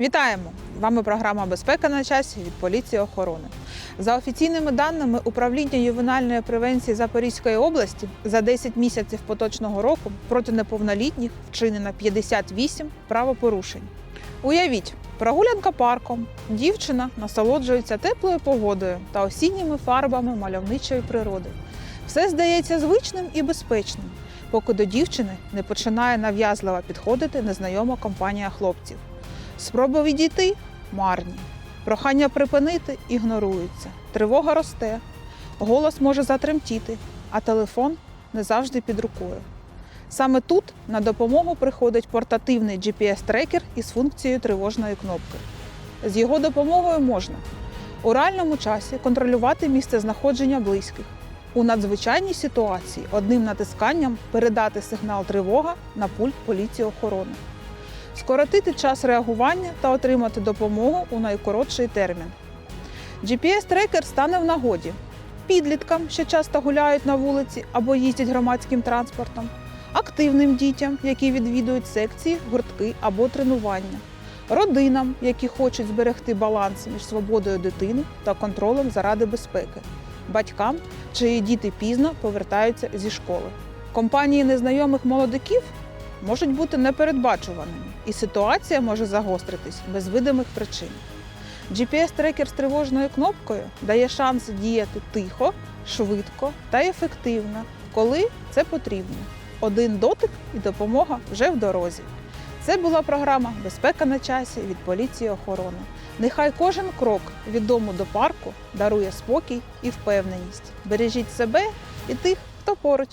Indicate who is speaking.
Speaker 1: Вітаємо! З Вами програма Безпека на часі від поліції охорони. За офіційними даними управління ювенальної превенції Запорізької області за 10 місяців поточного року проти неповнолітніх вчинено 58 правопорушень. Уявіть, прогулянка парком, дівчина насолоджується теплою погодою та осінніми фарбами мальовничої природи. Все здається звичним і безпечним, поки до дівчини не починає нав'язливо підходити незнайома компанія хлопців. Спроби відійти марні. Прохання припинити ігноруються. Тривога росте, голос може затремтіти, а телефон не завжди під рукою. Саме тут на допомогу приходить портативний GPS-трекер із функцією тривожної кнопки. З його допомогою можна у реальному часі контролювати місце знаходження близьких. У надзвичайній ситуації одним натисканням передати сигнал тривога на пульт поліції охорони скоротити час реагування та отримати допомогу у найкоротший термін. GPS-трекер стане в нагоді підліткам, що часто гуляють на вулиці або їздять громадським транспортом, активним дітям, які відвідують секції, гуртки або тренування, родинам, які хочуть зберегти баланс між свободою дитини та контролем заради безпеки, батькам, чиї діти пізно повертаються зі школи. Компанії незнайомих молодиків можуть бути непередбачуваними, і ситуація може загостритись без видимих причин. GPS-трекер з тривожною кнопкою дає шанс діяти тихо, швидко та ефективно, коли це потрібно. Один дотик і допомога вже в дорозі. Це була програма Безпека на часі від поліції охорони. Нехай кожен крок від дому до парку дарує спокій і впевненість. Бережіть себе і тих, хто поруч.